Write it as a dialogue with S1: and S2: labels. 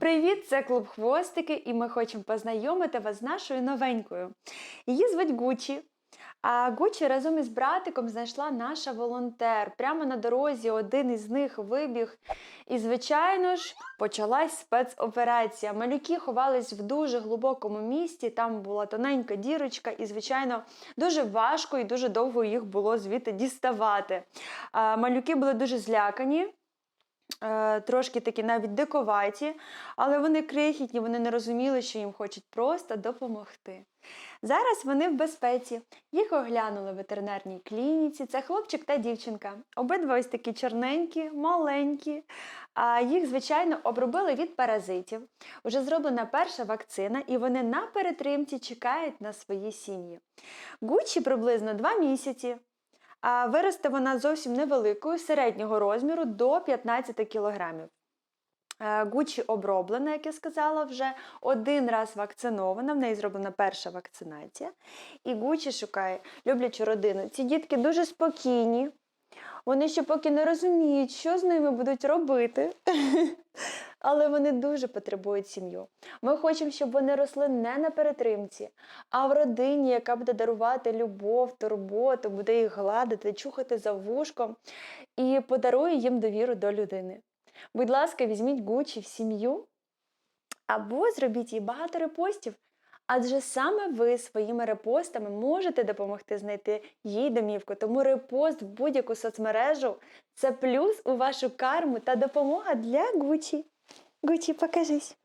S1: Привіт, це клуб Хвостики, і ми хочемо познайомити вас з нашою новенькою. Її звуть Гучі. А Гучі разом із братиком знайшла наша волонтер. Прямо на дорозі один із них вибіг. І, звичайно ж, почалась спецоперація. Малюки ховались в дуже глибокому місті, там була тоненька дірочка, і, звичайно, дуже важко і дуже довго їх було звідти діставати. А, Малюки були дуже злякані. Е, Трошки такі навіть диковаті, але вони крихітні, вони не розуміли, що їм хочуть просто допомогти. Зараз вони в безпеці. Їх оглянули в ветеринарній клініці. Це хлопчик та дівчинка. Обидва ось такі чорненькі, маленькі. А їх, звичайно, обробили від паразитів. Уже зроблена перша вакцина, і вони на перетримці чекають на свої сім'ї. Гучі приблизно 2 місяці. А виросте вона зовсім невеликою, середнього розміру до 15 кілограмів. Е, Гучі оброблена, як я сказала, вже один раз вакцинована. В неї зроблена перша вакцинація. І Гучі шукає люблячу родину. Ці дітки дуже спокійні. Вони ще поки не розуміють, що з ними будуть робити. Але вони дуже потребують сім'ю. Ми хочемо, щоб вони росли не на перетримці, а в родині, яка буде дарувати любов, турботу, буде їх гладити, чухати за вушком і подарує їм довіру до людини. Будь ласка, візьміть Гучі в сім'ю або зробіть їй багато репостів, адже саме ви своїми репостами можете допомогти знайти їй домівку. Тому репост в будь-яку соцмережу це плюс у вашу карму та допомога для Гучі. Гучі, покажись.